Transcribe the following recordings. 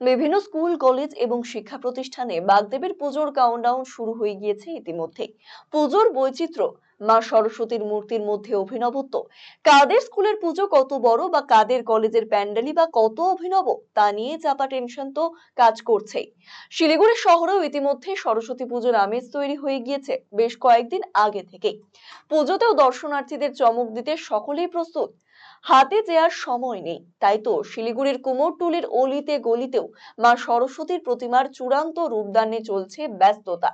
বিভিন্ন school, college এবং শিক্ষা প্রতিষ্ঠানে বাগদেবীর পুজোর কাউন্টডাউন শুরু হয়ে গিয়েছে ইতিমধ্যেই। পুজোর বৈচিত্র্য, মা সরস্বতীর মূর্তির মধ্যে অভিনবত্ব, কাদের স্কুলের পুজো কত বড় বা কাদের কলেজের প্যান্ডেলই বা কত অভিনব, তা নিয়ে চাপা টেনশন তো কাজ করছেই। শিলিগুড়ি শহরেও ইতিমধ্যে সরস্বতী পুজোর আমেজ তৈরি হয়ে গিয়েছে বেশ কয়েকদিন আগে থেকেই। পুজোতেও দর্শনার্থীদের চমক দিতে সকলেই প্রস্তুত। হাতে আর সময় নেই, তাই তো শিলিগুড়ির কুমোরটুলির অলিতে গলিতেও মা সরস্বতীর প্রতিমার চূড়ান্ত রূপদানে চলছে ব্যস্ততা।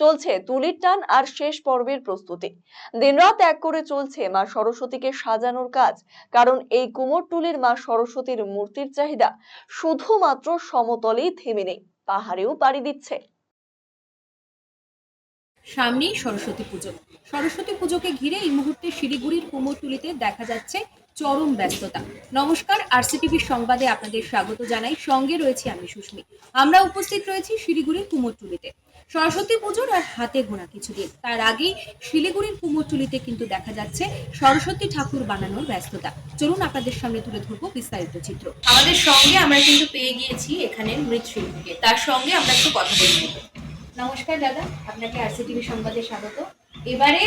চলছে তুলির টান আর শেষ পর্বের প্রস্তুতি। দিনরাত এক করে চলছে মা সরস্বতীকে সাজানোর কাজ, কারণ এই কুমোরটুলির মা সরস্বতীর মূর্তির চাহিদা শুধুমাত্র সমতলেই থেমে নেই, পাহাড়েও পাড়ি দিচ্ছে। সামনেই সরস্বতী পুজো। সরস্বতী পুজোকে ঘিরে এই মুহূর্তে শিলিগুড়ির কুমোরটুলিতে দেখা যাচ্ছে চরম ব্যস্ততা। নমস্কার, আরসিটিভির সংবাদে আপনাদের স্বাগত জানাই। সঙ্গে রয়েছি আমি সুস্মি আমরা উপস্থিত রয়েছি শিলিগুড়ির কুমোরটুলিতে। সরস্বতী পুজোর আর হাতে গোনা কিছুদিন। তার আগেই শিলিগুড়ির কুমোরটুলিতে কিন্তু দেখা যাচ্ছে সরস্বতী ঠাকুর বানানোর ব্যস্ততা। চলুন আপনাদের সামনে তুলে ধরবো বিস্তারিত চিত্র। আমাদের সঙ্গে আমরা কিন্তু পেয়ে গিয়েছি এখানে মৃৎশিল্পীকে। তার সঙ্গে আমরা একটু কথা বলে নেব নমস্কার দাদা আপনাকে আরসিটিভি সংবাদে স্বাগত। এবারে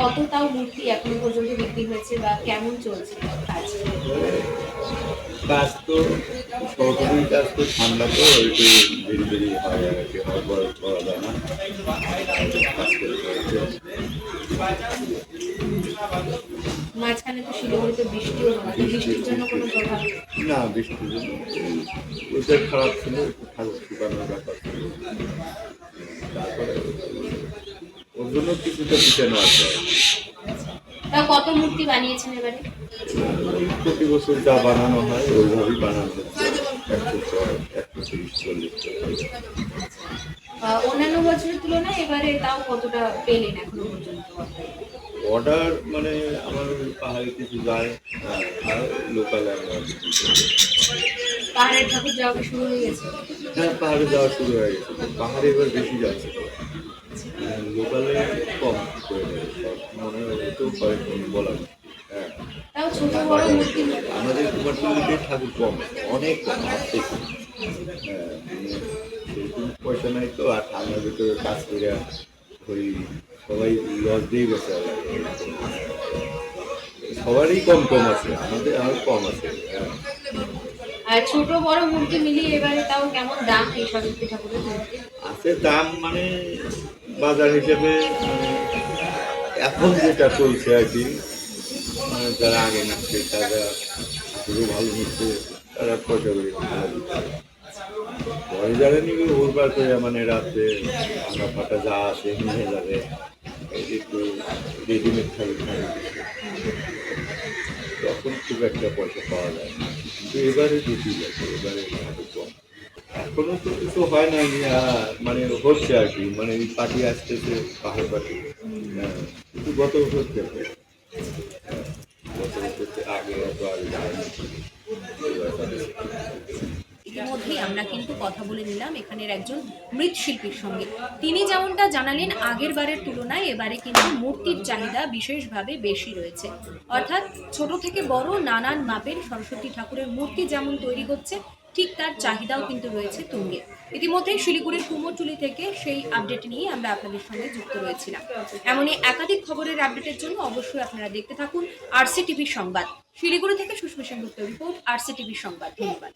কত তাও মূর্তি এখনও পর্যন্ত বিক্রি হয়েছে বা কেমন চলছে কাজ? কাজ তো সরকারি কাজ তো একটু হয় আর কি করা যায় না কাজ মাঝখানে তো শিলিগুড়িতে বৃষ্টিও হচ্ছে বৃষ্টির জন্য কোনো প্রভাব না বৃষ্টির জন্য। ওদের খারাপ ছিল ঠাকুর শুকানোর ব্যাপার ওর জন্য কিছুটা পিছানো আছে। তা কত মূর্তি বানিয়েছেন এবারে? প্রতি বছর যা বানানো হয় ওইভাবেই বানানো হচ্ছে একশো ছয় একশো তিরিশ চল্লিশ অন্যান্য বছরের তুলনায় এবারে তাও কতটা পেলেন এখনও পর্যন্ত? অর্ডার মানে আমার পাহাড়ে কিছু যায় আর লোকালে আমরা পাহাড়ের ঠাকুর যাওয়া শুরু হয়ে গেছে? হ্যাঁ পাহাড়ে যাওয়া শুরু হয়ে গেছে। পাহাড়ে এবার বেশি যাচ্ছে। হ্যাঁ, লোকালে কম করে মনে পারে কোনো বলা হ্যাঁ। আমাদের কুমারটুলিতে ঠাকুর কম অনেক কম হ্যাঁ মানে পয়সা নাই তো আর ঠান্ডার ভিতরে কাজ করে ওই সবাই লস দিয়ে গেছে সবারই কম কম আছে আমাদের আর কম আছে। হ্যাঁ। আর ছোট বড় মূর্তি মিলিয়ে এবারে তাও কেমন দাম এই মূর্তি আছে দাম মানে বাজার হিসেবে মানে এখন যেটা চলছে আর কি মানে যারা আগে নিচ্ছে, তারা পুরো ভালো নিচ্ছে, তারা পয়সা করে পরে। যারা নিবে ভোরবার করে মানে রাত্রে ভাঙা ফাটা যা আছে নিয়ে যাবে একটু রেডিমেড থাকবে তখন খুব একটা পয়সা পাওয়া যায় না। এবারে বেশি গেছে এবারে একটু কম এখনও তো কিছু হয় না মানে হচ্ছে আর কি মানে এই পার্টি আসতেছে পাহাড় পার্টি হ্যাঁ, কিন্তু গত বছর থেকে গত বছর আগে অত আগে ইতিমধ্যেই আমরা কিন্তু কথা বলে নিলাম এখানের একজন মৃৎশিল্পীর সঙ্গে। তিনি যেমনটা জানালেন, আগের বারের তুলনায় এবারে কিন্তু মূর্তির চাহিদা বিশেষভাবে বেশি রয়েছে। অর্থাৎ ছোট থেকে বড় নানান মাপের সরস্বতী ঠাকুরের মূর্তি যেমন তৈরি হচ্ছে, ঠিক তার চাহিদাও কিন্তু রয়েছে তুঙ্গে। ইতিমধ্যে শিলিগুড়ির কুমোরটুলি থেকে সেই আপডেট নিয়ে আমরা আপনাদের সঙ্গে যুক্ত রয়েছিলাম। এমনই একাধিক খবরের আপডেটের জন্য অবশ্যই আপনারা দেখতে থাকুন আরসি টিভির সংবাদ। শিলিগুড়ি থেকে সুস্মিতা সেনগুপ্ত রিপোর্ট আরসি টিভির সংবাদ। ধন্যবাদ।